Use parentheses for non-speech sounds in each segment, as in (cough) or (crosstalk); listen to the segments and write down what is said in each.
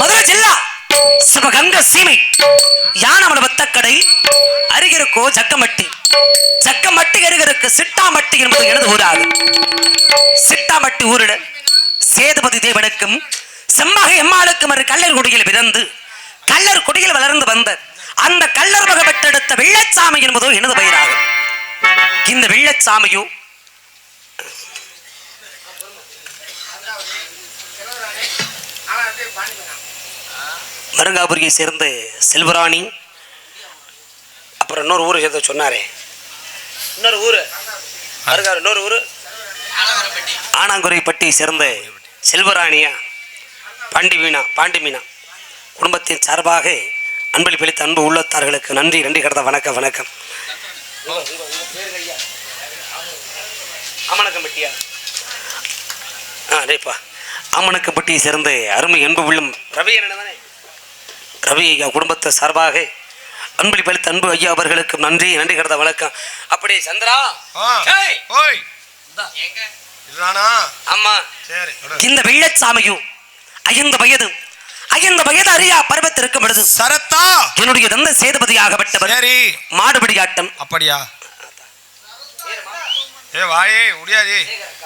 மதுரை ஜில்லா. சிவகங்க சீமை. யானமல வத்தக்கடை அருகிருக்கோ ஜக்கமட்டி. ஜக்கமட்டி அருகிருக்கு சிட்டாமட்டி என்பது எனது ஊராகும் சிட்டாமட்டி ஊரிட சேதுபதி தேவனுக்கும் செம்மகை எம்மாளுக்கும் ஒரு கல்லர் குடியில் பிறந்து கல்லர் குடியில் வளர்ந்து வந்த அந்த கல்லர் வகை வெள்ளச்சாமி என்பதோ எனது பெயராகும். இந்த வெள்ளச்சாமியோ வருங்காபுரியை சேர்ந்த செல்வராணி அப்புறம் இன்னொரு ஊரை ஏதோ சொன்னாரே. இன்னொரு ஊர்? மருங்கார் இன்னொரு ஊர்? ஆனாங்குறைப்பட்டி சேர்ந்த செல்வராணியா? பாண்டி மீனா பாண்டி மீனா. குடும்பத்தின் சார்பாக அன்பளி பிழைத்த அன்பு உள்ளத்தார்களுக்கு நன்றி நன்றி கடந்த வணக்கம் வணக்கம். ஆமணக்கம்பட்டியா? ஆ டேப்பா ஆமணக்கம்பட்டியை சேர்ந்த அருமை அன்பு உள்ளம் ரவி என்ன தானே ரவி ஐயா குடும்பத்தை சார்பாக அன்பளி பலித்த அன்பு ஐயா அவர்களுக்கு நன்றி நன்றி கடந்த வணக்கம். அப்படியே சந்திரா ஆமா. இந்த வெள்ளச்சாமியும் ஐந்து வயது ஐந்து வயது அறியா பருவத்தில் இருக்கும் பொழுது சரத்தா! என்னுடைய தந்த சேதுபதியாகப்பட்டவர் சரி. மாடுபிடி ஆட்டம் அப்படியா? ஏ வாயே முடியாது.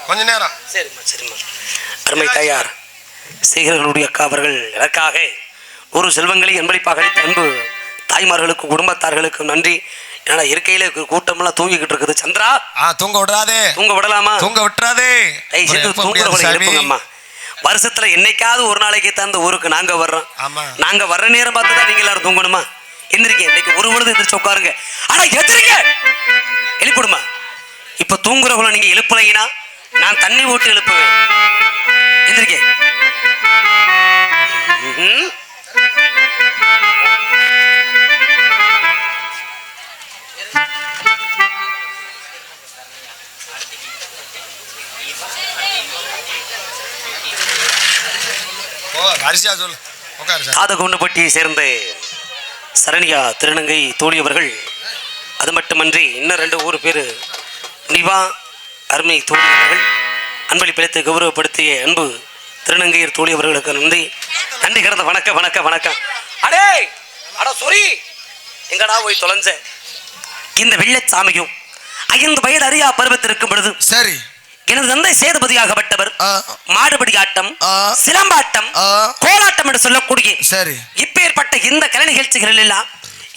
கொஞ்ச நேரம். சரிம்மா சரிம்மா. அருமை தாயார் சேகரனுடைய அக்கா அவர்கள் எனக்காக ஒரு செல்வங்களை அன்பளிப்பாக அளித்த அன்பு தாய்மார்களுக்கு குடும்பத்தார்களுக்கும் நன்றி. ஏன்னா இருக்கையில கூட்டமெல்லாம் தூங்கிக்கிட்டு இருக்குது. சந்திரா தூங்க விடாதே. தூங்க விடலாமா? தூங்க விட்டுறாதே. தூங்குறவங்களை வருஷத்துல என்னைக்காவது ஒரு நாளைக்கு தான் இந்த ஊருக்கு நாங்க வர்றோம். நாங்க வர்ற நேரம் பார்த்து தான் நீங்க எல்லாரும் தூங்கணுமா? எந்திரிக்க இன்னைக்கு ஒரு பொழுது எந்திரிச்சு உட்காருங்க. ஆனா எதிரிங்க எழுப்பிடுமா இப்ப தூங்குறவங்கள நீங்க எழுப்பலைங்கன்னா நான் தண்ணி ஓட்டு எழுப்புவேன். எந்திரிக்க ம்ஹும். சேர்ந்த சரணியா திருநங்கை தோழியவர்கள். அது மட்டுமன்றி இன்னும் ரெண்டு ஊர் பேர் நிவா அருமை தோழியவர்கள். அன்பளி கௌரவப்படுத்திய அன்பு திருநங்கையர் தோழியவர்களுக்கு நன்றி. நன்றி கிடந்த வணக்கம் வணக்கம் வணக்கம் அடே அட சொரி எங்கடா போய் தொலைஞ்ச இந்த வெள்ளச்சாமியும் ஐந்து வயது அறியா பருவத்தில் இருக்கும் பொழுது சரி எனது தந்தை சேதுபதியாகப்பட்டவர் மாடுபடி ஆட்டம். சிலம்பாட்டம். கோலாட்டம் என்று சொல்லக்கூடிய சரி இப்பேற்பட்ட இந்த கலை நிகழ்ச்சிகளில் எல்லாம்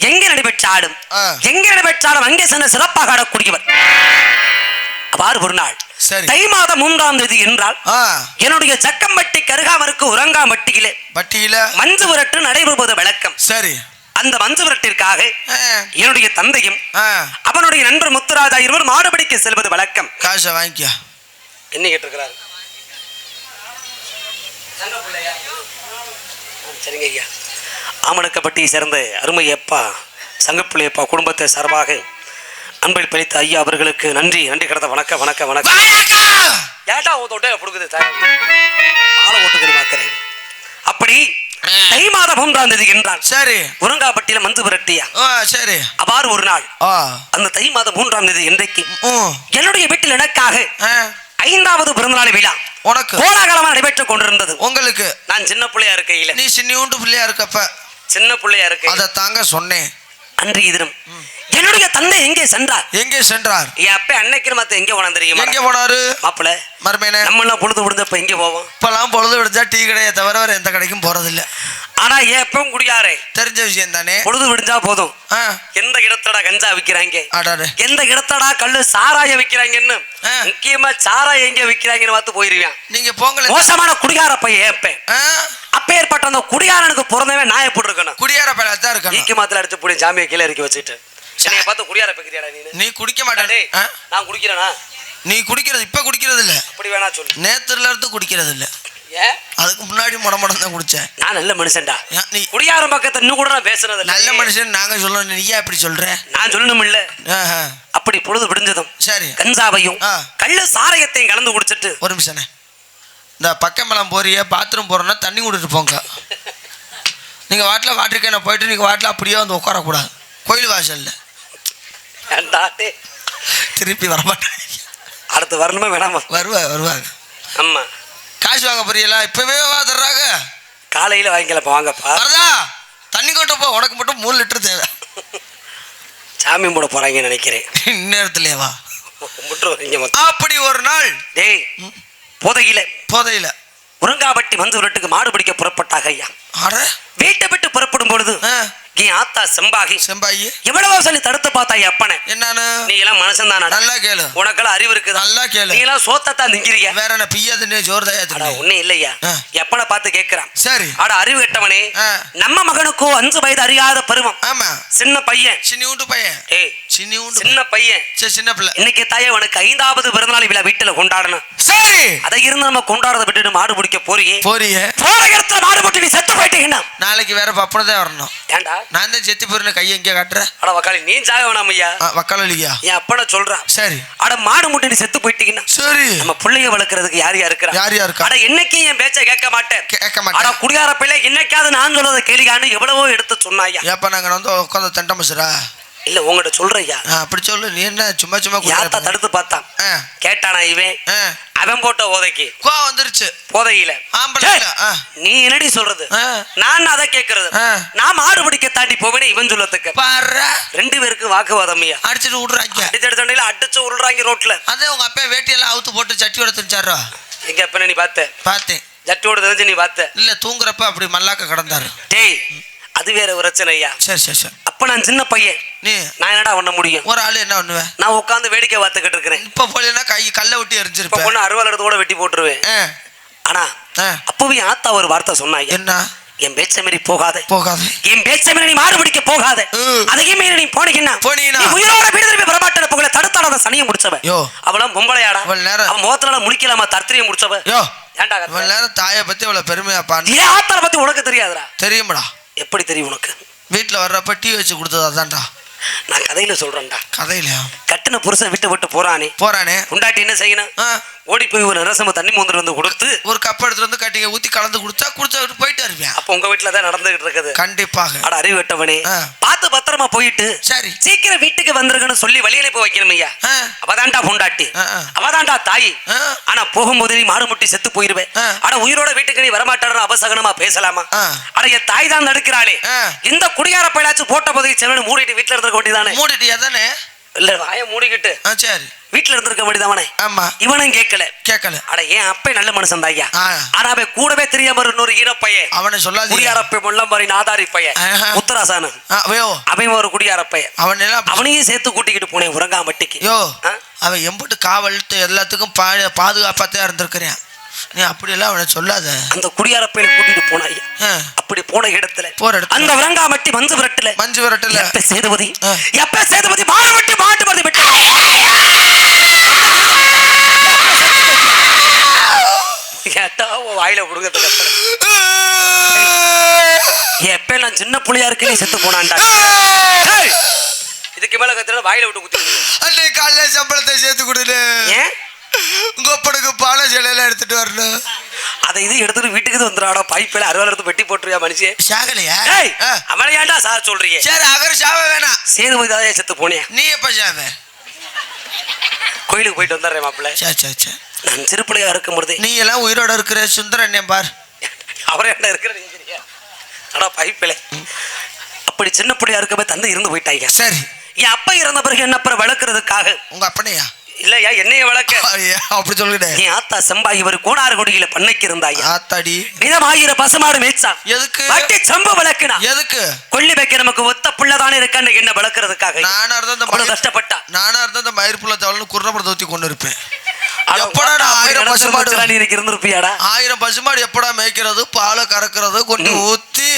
எங்கே நடைபெற்றாலும். எங்கே நடைபெற்றாலும் அங்கே சென்று சிறப்பாக ஆடக்கூடியவர் அவ்வாறு ஒரு நாள். தை மாதம் மூன்றாம் தேதி என்றால் என்னுடைய ஜக்கம்பட்டி கருகாமருக்கு உறங்காமட்டியிலே பட்டியில மஞ்சு விரட்டு நடைபெறுவது வழக்கம். சரி. அந்த மஞ்சு விரட்டிற்காக ஆ, என்னுடைய தந்தையும் அவனுடைய நண்பர் முத்துராஜா இருவர் மாடுபிடிக்க செல்வது வழக்கம். காசை வாங்கிக்க. என்ன கேட்டிருக்கிறாரு? சரிங்க ஐயா. ஆமணக்கப்பட்டியை சேர்ந்த அருமை அப்பா சங்கப்பிள்ளையப்பா குடும்பத்தை சார்பாக அன்பில் பழித்த ஐயா அவர்களுக்கு நன்றி நன்றி கடந்த வணக்கம் வணக்கம் வணக்கம்! ஏட்டா உன் தொட்டையில கொடுக்குது மாலை பார்க்கிறேன். அப்படி தை மாதம் மூன்றாம் தேதி என்றால் சரி. உறங்காப்பட்டியில மஞ்சு விரட்டியா? ஓ சரி. அவ்வாறு ஒரு நாள். அந்த தை மாதம் மூன்றாம் தேதி இன்றைக்கு என்னுடைய வீட்டில் எனக்காக ஐந்தாவது பிறந்தநாள் விழா. உனக்கு? கோலாகலமாக நடைபெற்றுக் கொண்டிருந்தது. உங்களுக்கு? நான் சின்ன பிள்ளையா இருக்கையில. நீ சின்னியூண்டு பிள்ளையா இருக்கப்ப. சின்ன பிள்ளையா இருக்க அதை தாங்க சொன்னேன் அன்றைய தினம் என்னுடைய தந்தை எங்கே சென்றார்? எங்கே சென்றார்? என் அப்ப அன்னைக்கு மத்த எங்கே போனா தெரியுமா? எங்கே போனாரு? மாப்பிள மர்மேனே நம்ம எல்லாம் பொழுது விடுந்தப்ப எங்கே போவோம்? இப்பெல்லாம் பொழுது விடுச்சா டீ கடையை தவிர வேற எந்த கடைக்கும் போறதில்ல. ஆனா என் எப்பவும் குடியாரே? தெரிஞ்ச விஷயம் தானே? பொழுது விடிஞ்சா போதும். எந்த இடத்தடா கஞ்சா விக்கிறாங்க எந்த இடத்தடா கல்லு சாராயம் விக்கிறாங்கன்னு. முக்கியமா சாராயம் எங்க விக்கிறாங்கன்னு பார்த்து போயிருவேன் நீங்க போங்களே. மோசமான குடிகார பையன் ஏப்பேன் அப்பேற்பட்ட அந்த குடிகாரனுக்கு பிறந்தவன் நான் எப்படி இருக்கணும்? குடியார பையலா தான் இருக்கணும். ஈக்கி மாத்திர அடிச்சு புடி ஜாமியை கீழே இறக்கி வச்சுட்டு என்னைய பார்த்து குடியார பக்கிறியாடா நீ நீ குடிக்க மாட்டே டேய், நான் குடிக்கிறேனா? நீ குடிக்கிறது இப்ப குடிக்கிறது இல்ல அப்படி வேணா சொல்லு. நேத்துல இருந்து குடிக்கிறது இல்ல ஏன் அதுக்கு முன்னாடி முட முடம் தான் குடிச்சேன். நான் நல்ல மனுஷன்டா. நீ குடியாரம் பக்கத்தை இன்னும் கூட நான் பேசுறது நல்ல மனுஷன் நாங்க சொல்லணும். நீ ஏன் இப்படி சொல்ற? நான் சொல்லணும் இல்ல. அப்படி பொழுது விடிஞ்சதும் சரி. கஞ்சாவையும். கள்ளு சாராயத்தையும் கலந்து குடிச்சிட்டு. ஒரு நிமிஷம்ண்ணே இந்த பக்கமெல்லாம் போறிய பாத்ரூம் போறோன்னா தண்ணி கொடுத்துட்டு போங்க. (laughs) நீங்க வாட்டில் வாட்டர் கேனை போயிட்டு நீங்க வாட்டில் அப்படியே வந்து உட்காரக்கூடாது. கோயில் வாசல்ல. டேய், திருப்பி வரமாட்டாங்க. அடுத்து வரணுமா வேணாமா? வருவாங்க வருவாங்க. ஆமா காசு வாங்க போறீங்களா? இப்பவே வா தர்றாங்க. காலையில வாங்கிக்கலாம் வாங்கப்பா. வரதா? தண்ணி கொண்டு போ. உனக்கு மட்டும் மூணு லிட்டர் தேவை. சாமி போட போறாங்கன்னு நினைக்கிறேன். இந்நேரத்துலயே வா. அப்படி ஒரு நாள். டேய் போதையில. போதையில. உறங்காபட்டி மஞ்சு விரட்டுக்கு மாடு பிடிக்க புறப்பட்டாக ஐயா. அட. வீட்டை விட்டு புறப்படும் பொழுது என் ஆத்தா செம்பாகி. செம்பாயி எவ்வளவோ சொல்லி தடுத்து பார்த்தா அப்பனை. என்னன்னு? நீ எல்லாம் மனுஷன் தானடா நல்லா கேளு. உனக்கெல்லாம் அறிவு இருக்குதா? நல்லா கேளு. நீ எல்லாம் சோத்தத்தான் திங்கிறீங்க வேற என்ன பிய்யா தின்னு ஜோர் தயா ஒண்ணு இல்லையா. எப்பனை பார்த்து கேட்கிறான் சரி. அட அறிவு கெட்டவனே. நம்ம மகனுக்கோ அஞ்சு வயது அறியாத பருவம் ஆமா. சின்ன பையன். சின்னி உண்டு பையன். ஏய் சின்னி பையன். சரி சின்ன பிள்ளை. இன்னைக்கு தாயே உனக்கு ஐந்தாவது பிறந்தநாள் விழா வீட்டுல கொண்டாடணும் சரி. அதை இருந்து நம்ம கொண்டாடுறத விட்டுட்டு மாடு பிடிக்க போறியே? போறிய. போற இடத்துல மாடு போட்டு நீ செத்து போயிட்டீங்கன்னா. நாளைக்கு வேற பப்பனை தான் வரணும். ஏன்டா? நான் தான் செத்து போயிருந்த கையை எங்கே காட்டுறேன். அட வக்காளி நீ சாக வேணாம் ஐயா. வக்காலியா என் அப்பனை சொல்றான் சரி. அட மாடு முட்டை நீ செத்து போயிட்டீங்கன்னா. சரி. நம்ம பிள்ளைய வளர்க்கறதுக்கு யார் யார் இருக்கிறா? யார் யார் இருக்கா? அட என்னைக்கு என் பேச்ச கேட்க மாட்டேன். கேட்க அட மாட்டேன் குடியார பிள்ளை என்னைக்காவது நான் சொல்றத கேளிகான்னு எவ்வளவோ எடுத்து சொன்னாயா ஏப்பா நாங்க வந்து உட்காந்து தண்ட மசுரா இல்ல உங்ககிட்ட சொல்றையா அப்படி சொல்லு. நீ என்ன சும்மா சும்மா யாத்தா தடுத்து பார்த்தான்? கேட்டானா இவன். அவன் போட்ட உதைக்கு கோவம் வந்துருச்சு. ஆ. நீ என்னடி சொல்றது. நான் அதை கேக்குறது. நான் மாடு பிடிக்க தாண்டி போவேனே இவன் சொல்லத்துக்கு. பாரு. ரெண்டு பேருக்கு வாக்குவாதம் ஐயா. அடிச்சிட்டு விடுறாங்க அடிச்சடி சண்டையில அடிச்சு உருள்றாங்க ரோட்ல. அதே உங்க அப்பா வேட்டியெல்லாம் அவுத்து போட்டு சட்டியோட திரிச்சாரோ எங்க அப்ப நீ பார்த்த? பார்த்தேன். ஜட்டியோட தெரிஞ்சு நீ பார்த்த? இல்ல தூங்குறப்ப அப்படி மல்லாக்க கிடந்தாரு. டேய் அது வேற பிரச்சனை ஐயா. சரி சரி சரி. அப்ப நான் சின்ன பையன். நீ நான் என்னடா பண்ண முடியும்? ஒரு ஆளு என்ன பண்ணுவேன் நான் உட்காந்து வேடிக்கை பார்த்துக்கிட்டு இருக்கிறேன். இப்ப போலனா கை கல்ல விட்டு எரிஞ்சிருப்பேன் பொண்ணு அறுவாள் எடுத்து கூட வெட்டி போட்டுருவேன். ஆனா. அப்பவே ஆத்தா ஒரு வார்த்தை சொன்னாங்க. என்ன? என் பேச்ச மீறி போகாத. போகாது. என் பேச்ச மீறி நீ மாடு பிடிக்க போகாத. அதையும் மீறி நீ போனீங்கன்னா போனீங்கன்னா? உயிரோட வீடு திரும்பி வரமாட்டேன் புகழ தடுத்தாட சனியை முடிச்சவன் யோ. அவளாம் பொம்பளையாடா. இவ்வளவு நேரம். அவன் முகத்துல முழிக்கலாமா தர்த்திரியை முடிச்சவ? யோ. ஏன்டா? நேரம் தாயை பத்தி இவ்வளவு பெருமையா பாண்டு ஏன் ஆத்தால பத்தி உனக்கு தெரியாதுடா? தெரியுமாடா. எப்படி தெரியும் உனக்கு? வீட்டுல வர்றப்ப டீ வச்சு கொடுத்தது அதான்டா. நான் கதையில சொல்றேன்டா. கதையில கட்டுன புருஷன் விட்டு விட்டு போறானே. போறானே. உண்டாட்டி என்ன செய்யணும்? ஓடி போய் ஒரு ரசம தண்ணி மூந்துட்டு வந்து கொடுத்து ஒரு கப் எடுத்துட்டு வந்து கட்டிங்க ஊத்தி கலந்து குடிச்சா குடிச்சா விட்டு போயிட்டு இருப்பேன் அப்ப உங்க வீட்டுல தான் நடந்துகிட்டு இருக்குது. கண்டிப்பாக. அட அறிவு வெட்டவனே. பார்த்து பத்திரமா போயிட்டு சரி. சீக்கிரம் வீட்டுக்கு வந்துருங்கன்னு சொல்லி வழி அனுப்பி வைக்கணும் ஐயா. அவதான்டா பொண்டாட்டி. அவதான்டா தாய். ஆனா போகும்போது நீ மாடு முட்டி செத்து போயிருவேன். ஆனா உயிரோட வீட்டுக்கு நீ வரமாட்டாரு அபசகனமா பேசலாமா? ஆ. அட என் தாய் தான் தடுக்கிறாளே ஆ. இந்த குடியார பயிலாச்சும் போட்ட போதை செவனு மூடிட்டு வீட்டுல இருந்திருக்க வேண்டியதானே மூடிட்டியா தானே? இல்ல வாய மூடிக்கிட்டு. ஆ சரி. வீட்டுல இருந்திருக்க வேண்டியதானே? ஆமா. இவனும் கேட்கல. கேட்கல. அட ஏன் அப்பே நல்ல மனுஷன் தாய்யா. ஆனா அவன் கூடவே தெரியாம இன்னொரு ஈரப்பையன். அவனை சொல்லாதீங்க. குடியாரப்பை முள்ளம்பாரி நாதாரி பையன். ஆஹா. உத்தராசானு ஆ, யோ அவன் ஒரு குடியாரப்பையன். அவன் எல்லாம் அவனையும் சேர்த்து கூட்டிக்கிட்டு போனேன் உறங்காமட்டிக்கு. யோ? அவன் எம்புட்டு காவல் எல்லாத்துக்கும் பா பாதுகாப்பாத்தான் இருந்திருக்கிறேன். நீ அப்படியெல்லாம் அவனை சொல்லாத. அந்த குடியாரப்பையில கூட்டிட்டு போனாய் அப்படி போன இடத்துல போற இடத்துல. அந்த விரங்காமட்டி மஞ்சு விரட்டுல மஞ்சு விரட்டல. எப்ப சேதுபதி. எப்ப சேதுபதி மாடு வெட்டி மாட்டு மருந்து வெட்டி கேட்டா வாயில புடுங்கத்துக்கு எப்ப எல்லாம் சின்ன புள்ளையா இருக்கு நீ செத்து போனான்டா! இதுக்கு மேல கத்துறா வாயில விட்டு குத்தி அன்னைக்கு காலையில சம்பளத்தை சேர்த்து கொடுன்னு ஏன்? உங்க அப்பனுக்கு பானை சிலையெல்லாம் எடுத்துட்டு வரணும். அதை இது எடுத்துட்டு வீட்டுக்கு வந்துடாடா பைப்பில அறுவாள் எடுத்து வெட்டி போட்டுருவியா மனுஷன் சாகலையா? ஏய் ஆ. அவனை ஏன்டா சார் சொல்றீங்க? சரி அகர் சாவ வேணாம். சேதுபதி தான் செத்து போனேன் நீ எப்ப சாவ? கோயிலுக்கு போயிட்டு வந்துடுறேன் மாப்பிள்ள. சரி சரி சரி நான் சிறு பிள்ளையா இருக்கும் பொழுதே. நீ எல்லாம் உயிரோட இருக்கிற சுந்தரன் பார். அவரே என்ன இருக்கிற அடா பைப்பில அப்படி சின்ன பிள்ளையா இருக்கவே தந்தை இருந்து போயிட்டாங்க. சரி. என் அப்பா இறந்த பிறகு என்ன அப்புறம் வளர்க்கறதுக்காக உங்க அப்பனையா? இல்லையா? என்னைய வளர்க்க. அப்படி சொல்லிட்டேன் என் ஆத்தா செம்பா இவர் கோணாறு கொடியில பண்ணைக்கு இருந்தாங்க ஆத்தாடி. மிதமாயிர பசுமாடு மேய்ச்சா. எதுக்கு? வட்டி சம்பு வளர்க்கினா. எதுக்கு? கொல்லி வைக்க நமக்கு ஒத்த புள்ளதானே இருக்கான்னு என்ன வளர்க்கறதுக்காக? நானா இருந்தா இந்த மயிர் கஷ்டப்பட்டா. நானா இருந்தா இந்த மயிர்புள்ள தவளன்னு குர்ணபுரத்தை ஊத்தி கொண்டு இருப்பேன். எப்படா ஆயிரம் பசுமாடு நீ எனக்கு இருந்திருப்பியாடா? ஆயிரம் பசுமாடு எப்படா மேய்க்கிறது? பாலை கறக்கிறது? கொண்டு ஊத்தி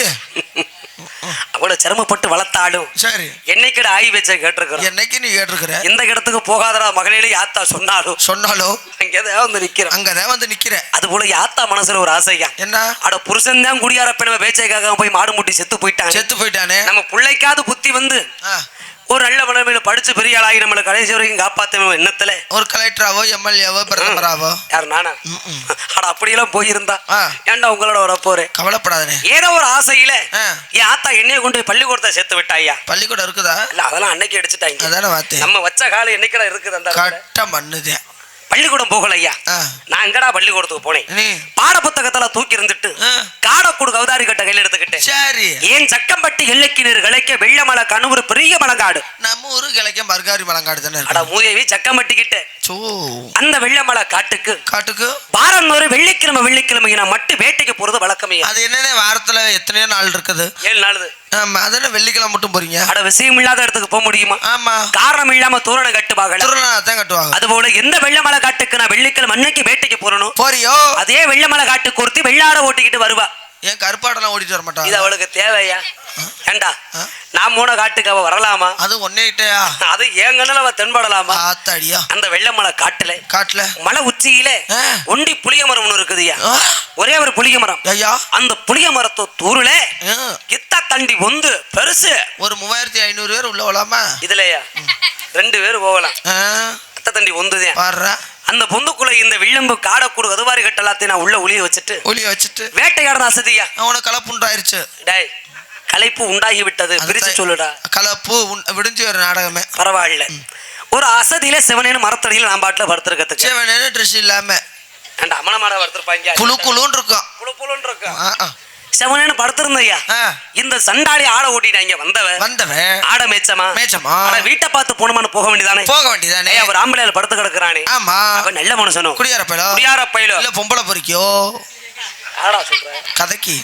அவ்வளவு சிரமப்பட்டு வளர்த்தாலும் சரி. என்னைக்கிட ஆய் வச்ச கேட்டிருக்கிறோம் என்னைக்கு நீ கேட்டிருக்கிற? எந்த இடத்துக்கு போகாதடா மகளே யாத்தா சொன்னாலும் சொன்னாலும் அங்கேதான் வந்து நிக்கிறோம் அங்கதான் வந்து நிக்கிற. அது போல யாத்தா மனசுல ஒரு ஆசையா என்ன? அட புருஷன் தான் குடியார பெணவை பேச்சைக்காக போய் மாடு முட்டி செத்து போயிட்டாங்க செத்து போயிட்டானே. நம்ம பிள்ளைக்காவது புத்தி வந்து ஒரு நல்ல நிலைமையில படிச்சு பெரிய ஆளாகி நம்மளை கடைசி வரைக்கும் காப்பாத்த எண்ணத்துல ஒரு கலெக்டராவோ எம்எல்ஏவோ பிரதமராவோ? யார் நானா? அட அப்படியெல்லாம் போயிருந்தா. ஏன்டா உங்களோட வர போறேன் கவலைப்படாதனே. ஏதோ ஒரு ஆசையில. என் ஆத்தா என்னைய கொண்டு போய் பள்ளிக்கூடத்தை சேர்த்து விட்டாயா பள்ளிக்கூடம் இருக்குதா? இல்ல அதெல்லாம் அன்னைக்கு அடிச்சுட்டாங்க அதானே வார்த்தை. நம்ம வச்ச காலம் என்னைக்கடா இருக்குது அந்த? கட்ட மண்ணுதே. பள்ளிக்கூடம் போகல ஐயா. நான் எங்கடா பள்ளிக்கூடத்துக்கு போனேன்? பாட புத்தகத்துல தூக்கி இருந்துட்டு. காடக்கூடு கவுதாரி கட்ட கையில் எடுத்துக்கிட்டேன். சரி. ஏன் சக்கம்பட்டி எல்லைக்கு நீர் கலைக்க வெள்ளமலை கண்ணூர் பெரிய மலங்காடு. நம்ம ஊரு கிழக்க மறுகாரி மலங்காடு தானே அட மூதேவி சக்கம்பட்டி கிட்ட சோ. அந்த வெள்ளமலை காட்டுக்கு. காட்டுக்கு. வாரம் ஒரு வெள்ளிக்கிழமை வெள்ளிக்கிழமை நான் மட்டும் வேட்டைக்கு போறது வழக்கமையா அது என்னென்ன வாரத்துல எத்தனையோ நாள் இருக்குது. ஏழு நாளுது ஆமா அதென்ன வெள்ளிக்கிழமை மட்டும் போறீங்க? அட விஷயம் இல்லாத இடத்துக்கு போக முடியுமா? ஆமா. காரணம் இல்லாம தோரணம் கட்டுவாங்கல திருநாள் தான் கட்டுவாங்க. அதுபோல எந்த வெள்ளமலை காட்டுக்கு நான் வெள்ளிக்கிழமை அன்னைக்கு வேட்டைக்கு போறணும் போறியோ? அதே வெள்ளமலை காட்டுக்கு ஒருத்தி வெள்ளாட ஓட்டிக்கிட்டு வருவா. ஏன் கருப்பாடெல்லாம் ஓடிட்டு வர இது மாட்டாங்க அவளுக்கு தேவையா? ஏண்டா? நான் போன காட்டுக்கு அவ வரலாமா? அது ஒன்னேட்டயா அது என் கண்ணுல அவ தென்படலாமா? ஆத்தாடியா. அந்த வெள்ளமலை காட்டுல. காட்டுல? மலை உச்சியில. ஒண்டி புளிய மரம் ஒண்ணு இருக்குதுயா ஒரே ஒரு புளிய மரம் ஐயா. அந்த புளிய மரத்து தூருல கித்தா தண்டி ஒந்து பெருசு. ஒரு மூவாயிரத்தி ஐநூறு பேர் உள்ள விழாமா இதுலயா? ரெண்டு பேர் போகலாம். கித்த தண்டி ஒந்துதேன் அந்த பொந்துக்குள்ள இந்த வில்லம்பு காடக்கூடு கதுவாரி கட்டலாத்தையும் நான் உள்ள ஒளிய வச்சுட்டு ஒளிய வச்சுட்டு. வேட்டையாடுற அசதியா அவனை கலப்புண்டாயிருச்சு டேய் களைப்பு உண்டாகி விட்டது பிரிச்சு சொல்லுடா. கலப்பு விடிஞ்சு ஒரு நாடகமே. பரவாயில்ல. ஒரு அசதியில சிவனேன்னு மரத்தடியில நான் பாட்டுல படுத்துருக்கத்துக்கு சேவனு ட்ரெஸ் இல்லாம. ஏண்டா அமன மாட படுத்திருப்பாங்க. குழு குழுன்னு இருக்கும். புழு புழுன்னு இருக்கும். சிவனேன்னு படுத்திருந்தையா இந்த சண்டாளி ஆட ஓட்டிட்டாங்க வந்தவ வந்தவன். ஆட மேய்ச்சமா? மேய்ச்சமா. ஆனா வீட்டை பார்த்து போனமான்னு போக வேண்டியதானே? போக வேண்டியதானே? அவர் ஆம்பளையில படுத்து கிடக்குறானே. ஆமா. அவன் நல்ல மனுஷனும் குடியாரப்பையிலோ குடியார பையிலோ? இல்ல பொம்பளை பொறிக்கோ ஆடா சொல்றேன் கதைக்கு.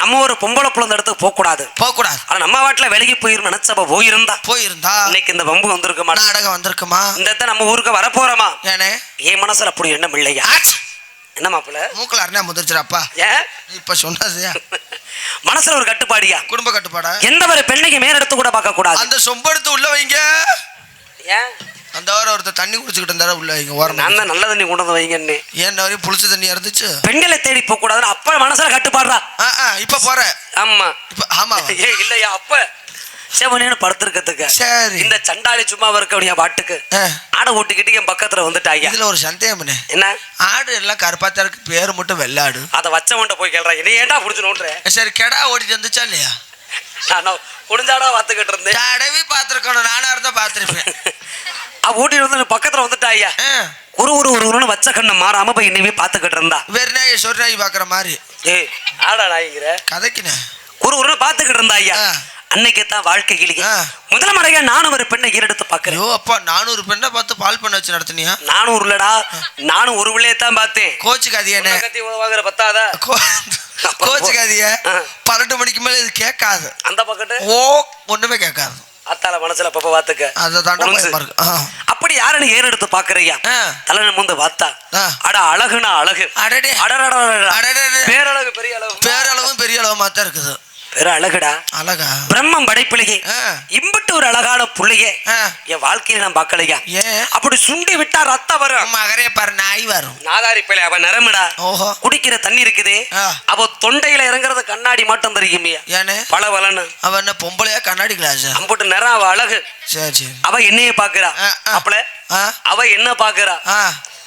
நம்ம ஒரு பொம்பளை புள்ள இடத்துக்கு போக கூடாது. போக கூடாது ஆனா நம்ம வாட்டில விலகி போயிரும் நினைச்சப்ப போயிருந்தா. போயிருந்தா? இன்னைக்கு இந்த பம்பு வந்திருக்க மாட்டா நாடகம் வந்திருக்குமா? இந்த இடத்த நம்ம ஊருக்கு வரப்போறோமா? ஏனே? என் மனசுல அப்படி எண்ணம் இல்லையா! என்ன மாப்பிள்ள மூக்குல அருணா முதிர்ச்சிடாப்பா. ஏன் இப்ப சொன்னது மனசுல ஒரு கட்டுப்பாடியா? குடும்ப கட்டுப்பாடா? எந்த ஒரு பெண்ணைக்கு மேலெடுத்து கூட பார்க்க கூடாது. அந்த சொம்பெடுத்து உள்ள வைங்க. ஏன் அந்த வாரம் ஒருத்தர் தண்ணி குடிச்சுக்கிட்டு இருந்தாரு உள்ள வைங்க ஓரம் நான் தான் நல்ல தண்ணி கொண்டு வந்து வைங்கன்னு. ஏன் வரையும் புளிச்ச தண்ணி இருந்துச்சு? பெண்களை தேடி போக கூடாதுன்னு அப்ப மனசுல கட்டுப்பாடுறா. இப்ப போற ஆமா. இப்ப ஆமா இல்லையா அப்ப? செவனேன்னு படுத்திருக்கிறதுக்கு. சரி. இந்த சண்டாளி சும்மா இருக்க பாட்டுக்கு. ஆ, ஆடை ஓட்டிக்கிட்டு என் பக்கத்துல வந்துட்டாங்க இதுல ஒரு சந்தேகம் என்ன? ஆடு எல்லாம் கருப்பாத்தா இருக்கு பேரு மட்டும் வெள்ளாடு. அதை வச்சவன்ட்ட போய் கேள்றாங்க நீ ஏன்டா புடிச்சு நோண்டுற சரி கெடா ஓடிட்டு வந்துச்சா இல்லையா? நான் குடிஞ்சாடா பார்த்துக்கிட்டு இருந்தேன். தடவி பார்த்துருக்கணும். நானா இருந்தா பார்த்துருப்பேன். அவ ஓட்டிட்டு வந்து பக்கத்துல வந்துட்டாயா ஒரு ஒரு ஒரு ஒருன்னு வச்ச கண்ணு மாறாம போய் இன்னைமே பார்த்துக்கிட்டு இருந்தா. வெறிநாய் சொரிநாய் பார்க்குற மாதிரி. ஏய் ஆடா நாய்ங்கிற கதைக்குண்ணே ஒரு ஒரு பார்த்துக்கிட்டு இருந்தா ஐயா. அன்னைக்கு தான் வாழ்க்கையிலேயே. முதல் முறையா நானும் ஒரு பெண்ணை ஈரெடுத்து பார்க்கிறேன். ஐயோ அப்பா நானூறு பெண்ணை பார்த்து பால் பண்ண வச்சு நடத்துனியா? நானும் உருளடா நானும் ஒரு உள்ளே தான் பார்த்தேன். கோச்சுக்காதியானே கத்தி வாங்குற பத்தாதா? கோச்சுக்காதிய. பன்னெண்டு மணிக்கு மேல இது கேட்காது. அந்த பக்கத்து? ஓ ஒண்ணுமே கேட்காது. அத்தால மனசுல பப்ப பாத்துக்க அதை தாண்டா. அப்படி யாருன்னு ஏறெடுத்து பாக்குறியா. தலை முந்து பார்த்தா. அட அழகுனா அழகு. அடடே. அடடடே. பேரழகு பெரிய அளவு பேரளவும் பெரிய அளவுமா தான் இருக்குது பெரு அழகுடா. அழகா? பிரம்மம் படைப்பிலேயே ஆ. இம்பிட்டு ஒரு அழகான புள்ளையே. என் வாழ்க்கையில நான் பார்க்கலையா? அப்படி சுண்டி விட்டா ரத்தம் வரும். மகரே பாரு நாய் வரும். நாதாரி பிள்ளை அவன் நிறமிடா ஓஹோ. குடிக்கிற தண்ணி இருக்குதே. அவ தொண்டையில இறங்குறது கண்ணாடி மட்டும் தெரியுமையா ஏனே? பல பலன்னு அவன் என்ன பொம்பளையா கண்ணாடி கிளாஸ்? அம்புட்டு நிறம் அவ அழகு. சரி சரி. அவ என்னைய பாக்குறா. அப்பல அவ என்ன பாக்குறா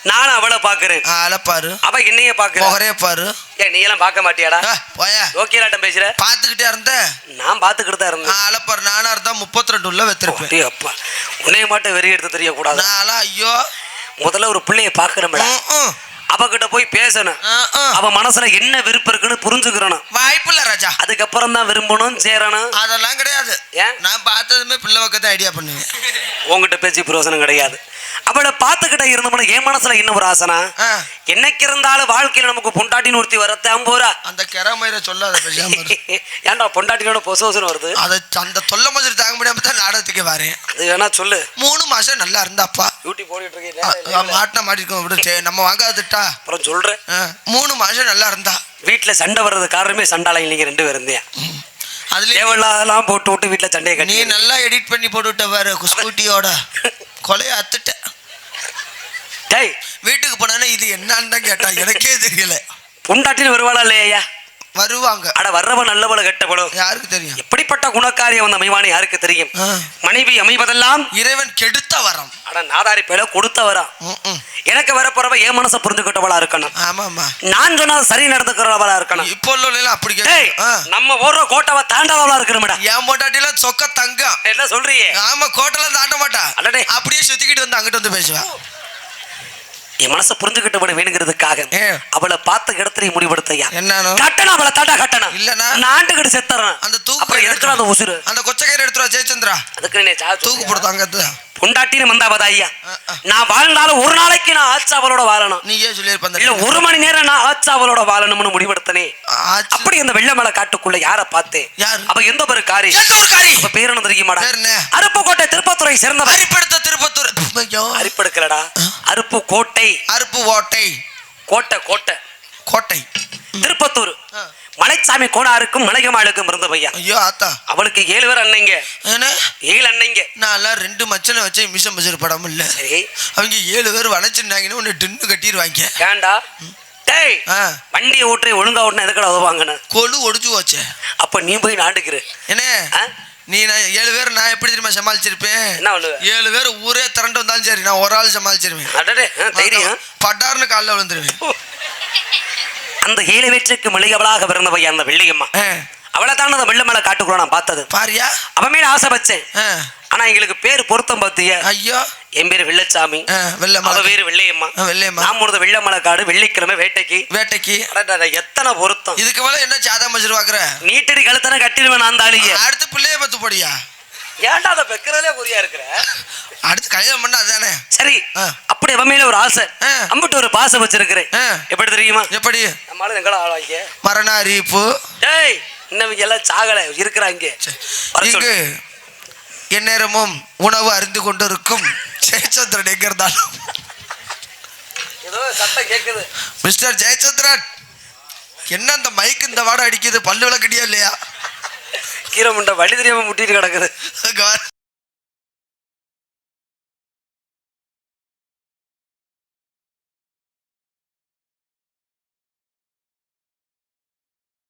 நானும் அவளை பாக்குறேன் அலப்பாரு அவ என்னைய பாக்குறா முகரே பாரு. ஏன் நீ எல்லாம் பார்க்க மாட்டியாடா? போயா. ஓகேலாட்டம் பேசுற. பார்த்துக்கிட்டே இருந்த? நான் பாத்துக்கிட்டு தான் இருந்தேன். அலப்பாரு நானா இருந்தா முப்பத்தி ரெண்டு உள்ள வைத்திருப்பேன். டேய் அப்பா. உன்னைய மட்டும் வெறி எடுத்து தெரியக்கூடாது? நான்லாம் ஐயோ. முதல்ல ஒரு பிள்ளைய ம். அவகிட்ட போய் பேசணும். அவ மனசுல என்ன விருப்பம் இருக்குன்னு புரிஞ்சுக்கிறணும் வாய்ப்பில்ல ராஜா. அதுக்கப்புறம் தான் விரும்பணும் சேரணும். அதெல்லாம் கிடையாது. ஏன்? நான் பார்த்ததுமே பிள்ளை பக்கத்தை ஐடியா பண்ணுவேன். உங்ககிட்ட பேச்சு பிரயோசனம் கிடையாது. அவளை பார்த்துக்கிட்ட இருந்தோம்னா என் மனசுல இன்னும் ஒரு ஆசனா? என்னைக்கு இருந்தாலும் வாழ்க்கையில நமக்கு பொண்டாட்டின்னு ஒருத்தி வரத்தான் போறா அந்த கிரமயில சொல்லாத. (laughs) ஏன்டா பொண்டாட்டினோட பொசு பொசுன்னு வருது? அதை அந்த தொல்லை மாதிரி தாங்க முடியாம தான் நாடகத்துக்கு வரேன். அது வேணா சொல்லு. மூணு மாசம் நல்லா இருந்தாப்பா. யூடியூப் போட்டுட்டு ஆ, மாட்டினா மாட்டிருக்கோம் விடு. நம்ம வாங்காதுட்டா அப்புறம் சொல்றேன். மூணு மாசம் நல்லா இருந்தா. வீட்டுல சண்டை வர்றது காரணமே சண்டாளங்க நீங்க ரெண்டு பேரும் இருந்தேன் அதுல தேவையில்லாதெல்லாம் போட்டு விட்டு வீட்டுல சண்டையை நீ கட்டி நல்லா எடிட் பண்ணி போட்டுவிட்ட பாரு ஸ்கூட்டியோட (laughs) கொலைய அத்துட்ட. டேய் வீட்டுக்கு போனா இது என்னன்னு கேட்டா எனக்கே தெரியல. பொண்டாட்டின்னு வருவாளா இல்லையா வருவாங்க. அட வர்றவன் நல்லவள கெட்டவளும் யாருக்கு தெரியும்? எப்படிப்பட்ட குணக்காரியம் அந்த அமைவானி யாருக்கு தெரியும். மனைவி அமைவதெல்லாம் இறைவன் கெடுத்த வரம். அட நாதாரி பேல கொடுத்த வரான் ம், ம். எனக்கு வரப்போறவ என் மனசை புரிஞ்சுக்கிட்டவளா இருக்கணும். ஆமா ஆமா நான் சொன்னா சரி நடந்துக்கிறவளா இருக்கணும். இப்போ உள்ள அப்படி. நம்ம ஓடுற கோட்டவை தாண்டாதவளா இருக்கணும்டா. என் பொண்டாட்டில சொக்க தங்கம். என்ன சொல்றியே ஆமா கோட்டெல்லாம் தாண்ட மாட்டா. அடடே. அப்படியே சுத்திக்கிட்டு வந்து அங்கிட்டு வந்து பேசுவா. என் மனசை புரிஞ்சுக்கிட்டு விட வேணுங்கிறதுக்காக. அவளை பார்த்த இடத்துல முடிவெடுத்தையா என்னன்னு கட்டணும் அவளை தாட்டா கட்டணும். இல்லனா? நான் ஆண்டுகிட்டு செத்துறேன். அந்த தூக்கு அப்புறம் எதுக்குடா அந்த உசுறு அந்த கொச்சக்கயிறு எடுத்துருவா ஜெயச்சந்திரா. அதுக்கு நீ தூக்கு போடுத்தாங்க பொண்டாட்டின்னு வந்தாவதா ஐயா. நான் வாழ்ந்தாலும் ஒரு நாளைக்கு நான் ஆச்சு அவளோட வாழணும். நீ ஏன் சொல்லியிருப்ப அந்த இல்ல ஒரு மணி நேரம் நான் ஆச்சு அவளோட வாழணும்னு முடிவெடுத்தனே. அப்படி அந்த வெள்ளமலை காட்டுக்குள்ள யார பார்த்தேன்? அவ எந்த ஒரு காரி? எந்த ஒரு காரி? அப்ப பேர் என்ன தெரியுமாடா? பேர் என்ன? அருப்புக்கோட்டை திருப்பத்துறை சேர்ந்தவன். அரிப்படுத்த. அரிப்படுக்கலடா. அருப்பு கோட்டை. அருப்பு ஓட்டை. கோட்டை கோட்டை. கோட்டை. திருப்பத்தூர். மலைச்சாமி கோணாருக்கும் மலையமாளுக்கும் இருந்த பையன். ஐயோ ஆத்தா. அவளுக்கு ஏழு பேர் அண்ணங்க. என்ன? ஏழு அண்ணங்க. நான் எல்லாம் ரெண்டு மச்சனை வச்சு மிஷம் வச்சிரு படம் இல்ல. சரி. அவங்க ஏழு பேர் வளைச்சிருந்தாங்கன்னு ஒன்று டின்னு கட்டிடுவாங்க ஏன்டா டேய் வண்டியை ஓட்டுறே ஒழுங்கா ஓட்டுனா எதுக்கடா உதவாங்கன்னு? கொழு ஒடிச்சு போச்சே. அப்ப நீ போய் நாண்டுக்கிற என்ன? நீ நான் ஏழு பேர் நான் எப்படி தெரியுமா சமாளிச்சிருப்பேன்? என்ன? ஏழு பேர் ஊரே திரண்டு வந்தாலும் சரி நான் ஒரு ஆள் சமாளிச்சிருவேன். அடடே ஆ, தைரியம். பட்டார்னு காலில் விழுந்துருவேன். அந்த ஏழு பேற்றுக்கு மிளையவளாக பிறந்த பையன் அந்த வெள்ளியம்மா. ஆ, அவளை தான் அந்த வெள்ளமலை காட்டுக்குள்ள நான் பார்த்தது. பாரியா? அவன் மேல ஆசை வச்சேன். ஆனா எங்களுக்கு பேர் பொருத்தம் பார்த்திய. ஐயோ. என் பேரு வெள்ளச்சாமி. வெள்ளை அவ மலை பேரு வெள்ளையம்மா. வெள்ளையம்மா. நான் போனது வெள்ளமலை காடு வெள்ளிக்கிழமை வேட்டைக்கு. வேட்டைக்கு. எத்தனை பொருத்தம். இதுக்கு மேல என்ன சாதம் வச்சிருவாக்குற நீட்டடி கழுத்தன கட்டிடுவேன் நான் தாலிய அடுத்து பிள்ளைய பத்து போடியா? ஏன்டா அதை பெக்கிறதுலே குறியா இருக்கிற? அடுத்து கல்யாணம் பண்ண அதானே? சரி. அப்படி மேல ஒரு ஆசை. அம்பிட்டு ஒரு பாசம் வச்சிருக்கிறேன். எப்படி தெரியுமா? எப்படி? நம்மளால எங்கடா ஆளாங்க மரண அறிவிப்பு டேய் இன்னும் எல்லாம் சாகல இருக்கிறாங்க இங்கு. எந்நேரமும் உணவு அறிந்து கொண்டிருக்கும் ஜெயச்சந்திரன் எங்க இருந்தாலும். ஏதோ சத்தம் கேக்குது மிஸ்டர் ஜெயச்சந்திரன் என்ன அந்த மைக் இந்த வாடம் அடிக்குது? பல்லு விளக்கடியா இல்லையா? கீரை முண்டை வழி தெரியாம முட்டிட்டு கிடக்குது.